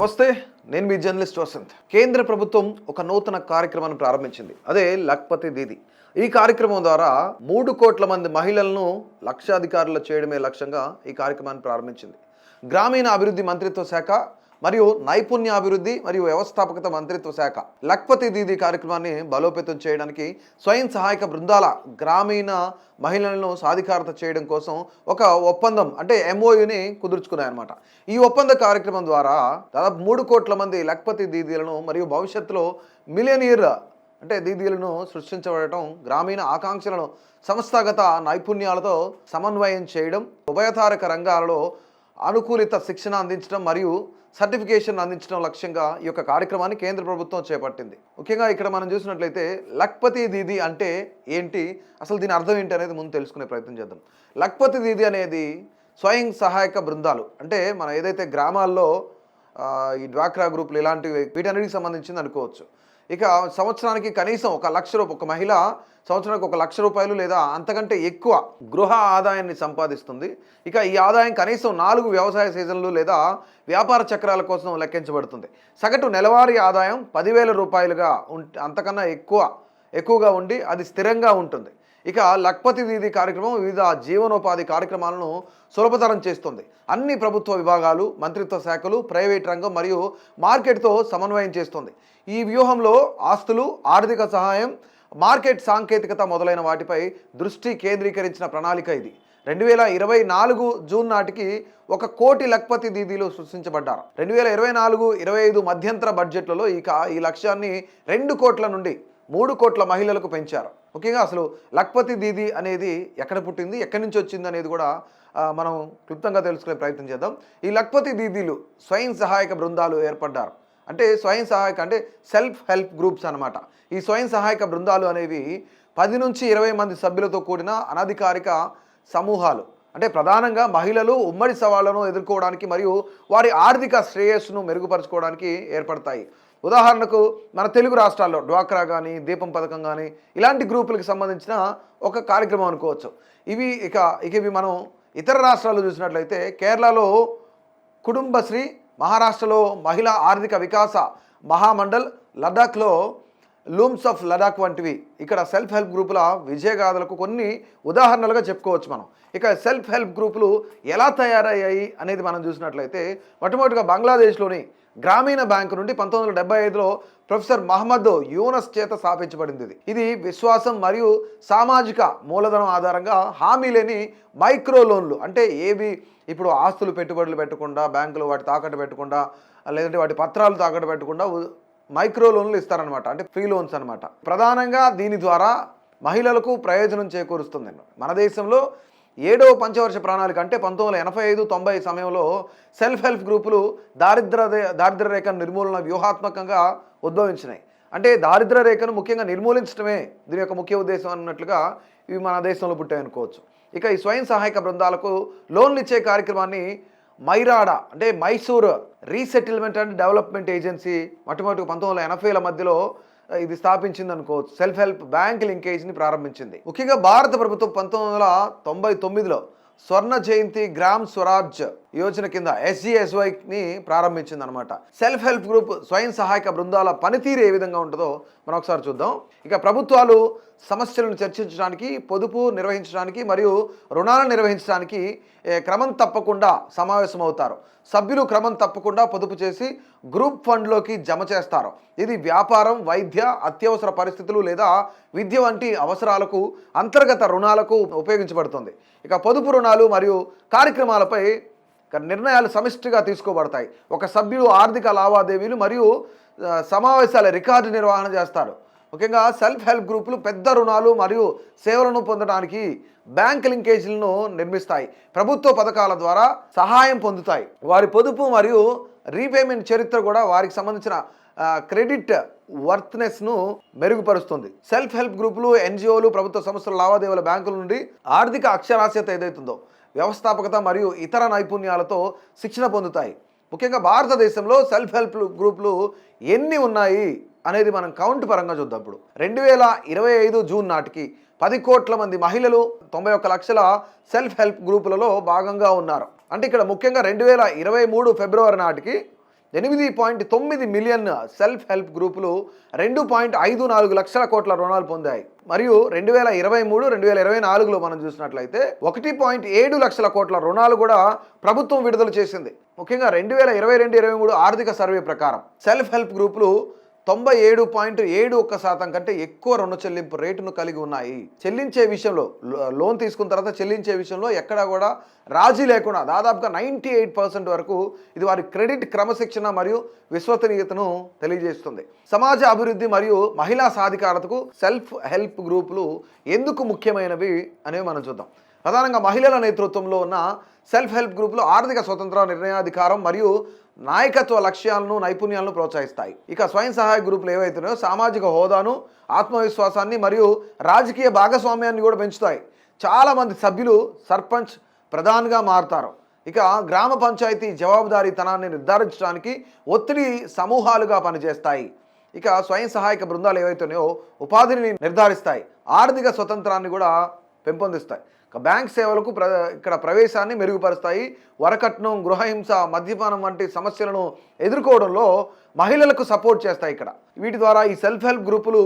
నమస్తే నేను మీ జర్నలిస్ట్ వసంత్. కేంద్ర ప్రభుత్వం ఒక నూతన కార్యక్రమాన్ని ప్రారంభించింది. అదే లక్పతి దీది. ఈ కార్యక్రమం ద్వారా మూడు కోట్ల మంది మహిళలను లక్షాధికారులు చేయడమే లక్ష్యంగా ఈ కార్యక్రమాన్ని ప్రారంభించింది. గ్రామీణ అభివృద్ధి మంత్రిత్వ శాఖ మరియు నైపుణ్యాభివృద్ధి మరియు వ్యవస్థాపకత మంత్రిత్వ శాఖ. లక్పతి దీది కార్యక్రమాన్ని బలోపేతం చేయడానికి స్వయం సహాయక బృందాల గ్రామీణ మహిళలను సాధికారత చేయడం కోసం ఒక ఒప్పందం అంటే ఎంఓయుని కుదుర్చుకున్నాయన్నమాట. ఈ ఒప్పంద కార్యక్రమం ద్వారా దాదాపు మూడు కోట్ల మంది లక్పతి దీదీలను మరియు భవిష్యత్తులో మిలియనీర్ అంటే దీదీలను సృష్టించబడటం గ్రామీణ ఆకాంక్షలను సంస్థాగత నైపుణ్యాలతో సమన్వయం చేయడం ఉభయతారక రంగాలలో అనుకూలిత శిక్షణ అందించడం మరియు సర్టిఫికేషన్ అందించడం లక్ష్యంగా ఈ యొక్క కార్యక్రమాన్ని కేంద్ర ప్రభుత్వం చేపట్టింది. ముఖ్యంగా ఇక్కడ మనం చూసినట్లయితే లక్పతి దీది అంటే ఏంటి? అసలు దీని అర్థం ఏంటి అనేది ముందు తెలుసుకునే ప్రయత్నం చేద్దాం. లక్పతి దీది అనేది స్వయం సహాయక బృందాలు. అంటే మనం ఏదైతే గ్రామాల్లో ఈ డ్వాక్రా గ్రూపులు ఇలాంటివి వీటన్నిటికి సంబంధించింది అనుకోవచ్చు. ఇక సంవత్సరానికి కనీసం ఒక లక్ష రూపాయలు ఒక మహిళ సంవత్సరానికి ఒక లక్ష రూపాయలు లేదా అంతకంటే ఎక్కువ గృహ ఆదాయాన్ని సంపాదిస్తుంది. ఇక ఈ ఆదాయం కనీసం నాలుగు వ్యవసాయ సీజన్లు లేదా వ్యాపార చక్రాల కోసం లెక్కించబడుతుంది. సగటు నెలవారీ ఆదాయం పదివేల రూపాయలుగా ఉంటే అంతకన్నా ఎక్కువ ఎక్కువగా ఉండి అది స్థిరంగా ఉంటుంది. ఇక లక్పతి దీది కార్యక్రమం వివిధ జీవనోపాధి కార్యక్రమాలను సులభతరం చేస్తుంది. అన్ని ప్రభుత్వ విభాగాలు మంత్రిత్వ శాఖలు ప్రైవేట్ రంగం మరియు మార్కెట్తో సమన్వయం చేస్తుంది. ఈ వ్యూహంలో ఆస్తులు ఆర్థిక సహాయం మార్కెట్ సాంకేతికత మొదలైన వాటిపై దృష్టి కేంద్రీకరించిన ప్రణాళిక ఇది. రెండు వేల ఇరవై నాలుగు జూన్ నాటికి ఒక కోటి లక్పతి దీదీలు సృష్టించబడ్డారు. రెండు వేల ఇరవై నాలుగు ఇరవై ఐదు మధ్యంతర బడ్జెట్లలో ఇక ఈ లక్ష్యాన్ని రెండు కోట్ల నుండి మూడు కోట్ల మహిళలకు పెంచారు. ముఖ్యంగా అసలు లక్పతి దీది అనేది ఎక్కడ పుట్టింది ఎక్కడి నుంచి వచ్చింది అనేది కూడా మనం క్లుప్తంగా తెలుసుకునే ప్రయత్నం చేద్దాం. ఈ లక్పతి దీదీలు స్వయం సహాయక బృందాలు ఏర్పడ్డారు. అంటే స్వయం సహాయక అంటే సెల్ఫ్ హెల్ప్ గ్రూప్స్ అన్నమాట. ఈ స్వయం సహాయక బృందాలు అనేవి పది నుంచి ఇరవై మంది సభ్యులతో కూడిన అనధికారిక సమూహాలు. అంటే ప్రధానంగా మహిళలు ఉమ్మడి సవాళ్ళను ఎదుర్కోవడానికి మరియు వారి ఆర్థిక శ్రేయస్సును మెరుగుపరచుకోవడానికి ఏర్పడతాయి. ఉదాహరణకు మన తెలుగు రాష్ట్రాల్లో డ్వాక్రా కానీ దీపం పథకం కానీ ఇలాంటి గ్రూపులకు సంబంధించిన ఒక కార్యక్రమం అనుకోవచ్చు. ఇవి ఇక ఇక ఇవి మనం ఇతర రాష్ట్రాల్లో చూసినట్లయితే కేరళలో కుటుంబశ్రీ మహారాష్ట్రలో మహిళా ఆర్థిక వికాస మహామండల్ లడాఖ్లో లూమ్స్ ఆఫ్ లడాక్ వంటివి. ఇక్కడ సెల్ఫ్ హెల్ప్ గ్రూపుల విజయగాథలకు కొన్ని ఉదాహరణలుగా చెప్పుకోవచ్చు మనం. ఇక సెల్ఫ్ హెల్ప్ గ్రూపులు ఎలా తయారయ్యాయి అనేది మనం చూసినట్లయితే మొట్టమొదటిగా బంగ్లాదేశ్లోని గ్రామీణ బ్యాంకు నుండి పంతొమ్మిది వందల డెబ్బై ఐదులో ప్రొఫెసర్ మహమ్మద్ యూనస్ చేత స్థాపించబడింది ఇది. ఇది విశ్వాసం మరియు సామాజిక మూలధనం ఆధారంగా హామీ లేని మైక్రో లోన్లు అంటే ఏవి? ఇప్పుడు ఆస్తులు పెట్టుబడులు పెట్టకుండా బ్యాంకులు వాటి తాకట్టు పెట్టకుండా లేదంటే వాటి పత్రాలు తాకట్టు పెట్టకుండా మైక్రో లోన్లు ఇస్తారనమాట అంటే ఫ్రీ లోన్స్ అనమాట ప్రధానంగా దీని ద్వారా మహిళలకు ప్రయోజనం చేకూరుస్తుంది. మన దేశంలో ఏడవ పంచవర్ష ప్రణాళిక అంటే పంతొమ్మిది వందల ఎనభై ఐదు తొంభై సమయంలో సెల్ఫ్ హెల్ప్ గ్రూపులు దారిద్ర దారిద్ర రేఖ నిర్మూలన వ్యూహాత్మకంగా ఉద్భవించినాయి. అంటే దారిద్ర రేఖను ముఖ్యంగా నిర్మూలించడమే దీని యొక్క ముఖ్య ఉద్దేశం అన్నట్లుగా ఇవి మన దేశంలో పుట్టాయనుకోవచ్చు. ఇక ఈ స్వయం సహాయక బృందాలకు లోన్లు ఇచ్చే కార్యక్రమాన్ని మైరాడ అంటే Mysore resettlement and development agency మొట్టమొదటి పంతొమ్మిది వందల ఎనభైల మధ్యలో ఇది స్థాపించింది అనుకోవచ్చు సెల్ఫ్ హెల్ప్ బ్యాంక్ లింకేజ్ని ప్రారంభించింది. ముఖ్యంగా భారత ప్రభుత్వం పంతొమ్మిది వందల తొంభై తొమ్మిదిలో స్వర్ణ జయంతి గ్రామ్ స్వరాజ్ యోజన కింద ఎస్జిఎస్వైని ప్రారంభించింది అనమాట సెల్ఫ్ హెల్ప్ గ్రూప్ స్వయం సహాయక బృందాల పనితీరు ఏ విధంగా ఉంటుందో మనం ఒకసారి చూద్దాం. ఇక ప్రభుత్వాలు సమస్యలను చర్చించడానికి పొదుపు నిర్వహించడానికి మరియు రుణాలను నిర్వహించడానికి క్రమం తప్పకుండా సమావేశమవుతారు. సభ్యులు క్రమం తప్పకుండా పొదుపు చేసి గ్రూప్ ఫండ్లోకి జమ చేస్తారు. ఇది వ్యాపారం వైద్య అత్యవసర పరిస్థితులు లేదా విద్య వంటి అవసరాలకు అంతర్గత రుణాలకు ఉపయోగించబడుతుంది. ఇక పొదుపు రుణాలు మరియు కార్యక్రమాలపై నిర్ణయాలు సమిష్టిగా తీసుకోబడతాయి. ఒక సభ్యుడు ఆర్థిక లావాదేవీలు మరియు సమావేశాల రికార్డు నిర్వహణ చేస్తారు. ముఖ్యంగా సెల్ఫ్ హెల్ప్ గ్రూపులు పెద్ద రుణాలు మరియు సేవలను పొందడానికి బ్యాంక్ లింకేజీలను నిర్మిస్తాయి. ప్రభుత్వ పథకాల ద్వారా సహాయం పొందుతాయి. వారి పొదుపు మరియు రీపేమెంట్ చరిత్ర కూడా వారికి సంబంధించిన క్రెడిట్ వర్త్నెస్ను మెరుగుపరుస్తుంది. సెల్ఫ్ హెల్ప్ గ్రూపులు ఎన్జిఓలు ప్రభుత్వ సంస్థల లావాదేవీల బ్యాంకుల నుండి ఆర్థిక అక్షరాస్యత ఏదైతుందో వ్యవస్థాపకత మరియు ఇతర నైపుణ్యాలతో శిక్షణ పొందుతాయి. ముఖ్యంగా భారతదేశంలో సెల్ఫ్ హెల్ప్ గ్రూపులు ఎన్ని ఉన్నాయి అనేది మనం కౌంట్ పరంగా చూద్దాం ఇప్పుడు. రెండు వేల ఇరవై ఐదు జూన్ నాటికి పది కోట్ల మంది మహిళలు తొంభై ఒక్క లక్షల సెల్ఫ్ హెల్ప్ గ్రూపులలో భాగంగా ఉన్నారు. అంటే ఇక్కడ ముఖ్యంగా రెండు వేల ఇరవై మూడు ఫిబ్రవరి నాటికి ఎనిమిది పాయింట్ తొమ్మిది మిలియన్ సెల్ఫ్ హెల్ప్ గ్రూపులు రెండు పాయింట్ ఐదు నాలుగు లక్షల కోట్ల రుణాలు పొందాయి. మరియు రెండు వేల ఇరవై మూడు రెండు వేల ఇరవై నాలుగులో మనం చూసినట్లయితే ఒకటి పాయింట్ ఏడు లక్షల కోట్ల రుణాలు కూడా ప్రభుత్వం విడుదల చేసింది. ముఖ్యంగా రెండు వేల ఇరవై రెండు ఇరవై మూడు ఆర్థిక సర్వే ప్రకారం సెల్ఫ్ హెల్ప్ గ్రూపులు తొంభై ఏడు పాయింట్ ఏడు ఒక్క శాతం కంటే ఎక్కువ రుణ చెల్లింపు రేటును కలిగి ఉన్నాయి. చెల్లించే విషయంలో లోన్ తీసుకున్న తర్వాత చెల్లించే విషయంలో ఎక్కడా కూడా రాజీ లేకుండా దాదాపుగా నైంటీ ఎయిట్ పర్సెంట్ వరకు ఇది వారి క్రెడిట్ క్రమశిక్షణ మరియు విశ్వసనీయతను తెలియజేస్తుంది. సమాజ అభివృద్ధి మరియు మహిళా సాధికారతకు సెల్ఫ్ హెల్ప్ గ్రూపులు ఎందుకు ముఖ్యమైనవి అనేవి మనం చూద్దాం. ప్రధానంగా మహిళల నేతృత్వంలో ఉన్న సెల్ఫ్ హెల్ప్ గ్రూపులు ఆర్థిక స్వతంత్ర నిర్ణయాధికారం మరియు నాయకత్వ లక్ష్యాలను నైపుణ్యాలను ప్రోత్సహిస్తాయి. ఇక స్వయం సహాయ గ్రూపులు ఏవైతున్నాయో సామాజిక హోదాను ఆత్మవిశ్వాసాన్ని మరియు రాజకీయ భాగస్వామ్యాన్ని కూడా పెంచుతాయి. చాలామంది సభ్యులు సర్పంచ్ ప్రధానిగా మారుతారు. ఇక గ్రామ పంచాయతీ జవాబుదారీతనాన్ని నిర్ధారించడానికి ఒత్తిడి సమూహాలుగా పనిచేస్తాయి. ఇక స్వయం సహాయక బృందాలు ఏవైతున్నాయో ఉపాధిని నిర్ధారిస్తాయి. ఆర్థిక స్వతంత్రాన్ని కూడా పెంపొందిస్తాయి. బ్యాంక్ సేవలకు ప్ర ఇక్కడ ప్రవేశాన్ని మెరుగుపరుస్తాయి. వరకట్నం గృహహింస మద్యపానం వంటి సమస్యలను ఎదుర్కోవడంలో మహిళలకు సపోర్ట్ చేస్తాయి ఇక్కడ. వీటి ద్వారా ఈ సెల్ఫ్ హెల్ప్ గ్రూపులు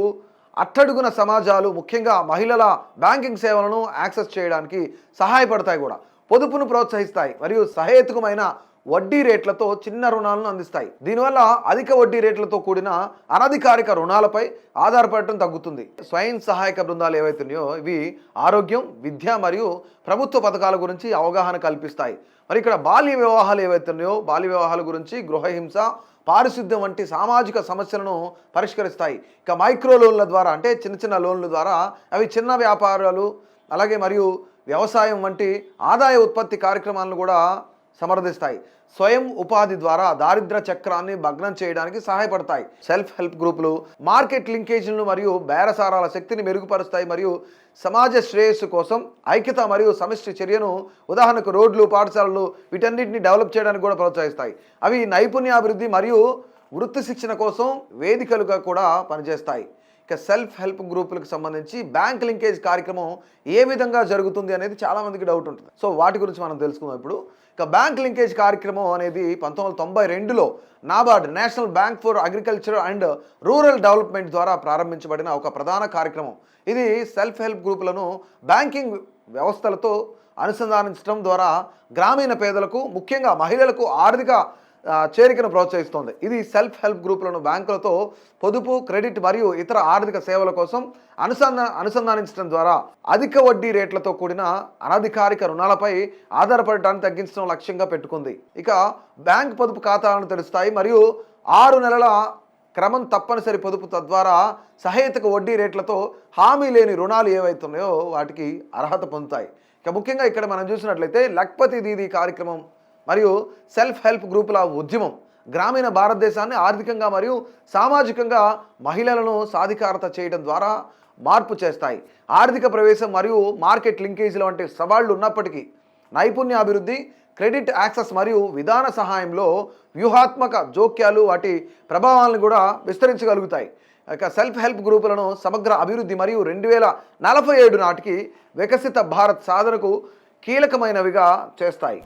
అట్టడుగున సమాజాలు ముఖ్యంగా మహిళల బ్యాంకింగ్ సేవలను యాక్సెస్ చేయడానికి సహాయపడతాయి కూడా. పొదుపును ప్రోత్సహిస్తాయి మరియు సహేతుకమైన వడ్డీ రేట్లతో చిన్న రుణాలను అందిస్తాయి. దీనివల్ల అధిక వడ్డీ రేట్లతో కూడిన అనధికారిక రుణాలపై ఆధారపడటం తగ్గుతుంది. స్వయం సహాయక బృందాలు ఏవైతున్నాయో ఇవి ఆరోగ్యం విద్య మరియు ప్రభుత్వ పథకాల గురించి అవగాహన కల్పిస్తాయి. మరి ఇక్కడ బాల్య వివాహాలు ఏవైతున్నాయో బాల్య వివాహాల గురించి గృహహింస పారిశుద్ధ్యం వంటి సామాజిక సమస్యలను పరిష్కరిస్తాయి. ఇక మైక్రో లోన్ల ద్వారా అంటే చిన్న చిన్న లోన్ల ద్వారా అవి చిన్న వ్యాపారాలు అలాగే మరియు వ్యవసాయం వంటి ఆదాయ ఉత్పత్తి కార్యక్రమాలను కూడా సమర్థిస్తాయి. స్వయం ఉపాధి ద్వారా దారిద్ర చక్రాన్ని భగ్నం చేయడానికి సహాయపడతాయి. సెల్ఫ్ హెల్ప్ గ్రూపులు మార్కెట్ లింకేజీలను మరియు బేరసారాల శక్తిని మెరుగుపరుస్తాయి మరియు సమాజ శ్రేయస్సు కోసం ఐక్యత మరియు సమిష్టి చర్యను ఉదాహరణకు రోడ్లు పాఠశాలలు వీటన్నిటిని డెవలప్ చేయడానికి కూడా ప్రోత్సహిస్తాయి. అవి నైపుణ్యాభివృద్ధి మరియు వృత్తి శిక్షణ కోసం వేదికలుగా కూడా పనిచేస్తాయి. ఇక సెల్ఫ్ హెల్ప్ గ్రూపులకు సంబంధించి బ్యాంక్ లింకేజ్ కార్యక్రమం ఏ విధంగా జరుగుతుంది అనేది చాలామందికి డౌట్ ఉంటుంది. సో వాటి గురించి మనం తెలుసుకుందాం ఇప్పుడు. ఇక బ్యాంక్ లింకేజ్ కార్యక్రమం అనేది పంతొమ్మిది వందల తొంభై రెండులో NABARD national bank for agriculture and rural development ద్వారా ప్రారంభించబడిన ఒక ప్రధాన కార్యక్రమం. ఇది సెల్ఫ్ హెల్ప్ గ్రూపులను బ్యాంకింగ్ వ్యవస్థలతో అనుసంధానించడం ద్వారా గ్రామీణ పేదలకు ముఖ్యంగా మహిళలకు ఆర్థిక చేరికను ప్రోత్సహిస్తోంది. ఇది సెల్ఫ్ హెల్ప్ గ్రూపులను బ్యాంకులతో పొదుపు క్రెడిట్ మరియు ఇతర ఆర్థిక సేవల కోసం అనుసంధా అనుసంధానించడం ద్వారా అధిక వడ్డీ రేట్లతో కూడిన అనధికారిక రుణాలపై ఆధారపడటాన్ని తగ్గించడం లక్ష్యంగా పెట్టుకుంది. ఇక బ్యాంక్ పొదుపు ఖాతాలను తెరుస్తాయి మరియు ఆరు నెలల క్రమం తప్పనిసరి పొదుపు తద్వారా సహేతుక వడ్డీ రేట్లతో హామీ లేని రుణాలు ఏవైతున్నాయో వాటికి అర్హత పొందుతాయి. ఇక ముఖ్యంగా ఇక్కడ మనం చూసినట్లయితే లక్పతి దీది కార్యక్రమం మరియు సెల్ఫ్ హెల్ప్ గ్రూపుల ఉద్యమం. గ్రామీణ భారతదేశాన్ని ఆర్థికంగా మరియు సామాజికంగా మహిళలను సాధికారత చేయడం ద్వారా మార్పు చేస్తాయి. ఆర్థిక ప్రవేశం మరియు మార్కెట్ లింకేజీల వంటి సవాళ్ళు ఉన్నప్పటికీ నైపుణ్యాభివృద్ధి క్రెడిట్ యాక్సెస్ మరియు విధాన సహాయంలో వ్యూహాత్మక జోక్యాలు వాటి ప్రభావాలను కూడా విస్తరించగలుగుతాయి. ఇక సెల్ఫ్ హెల్ప్ గ్రూపులను సమగ్ర అభివృద్ధి మరియు రెండు వేల నలభై ఏడు నాటికి వికసిత భారత్ సాధనకు కీలకమైనవిగా చేస్తాయి.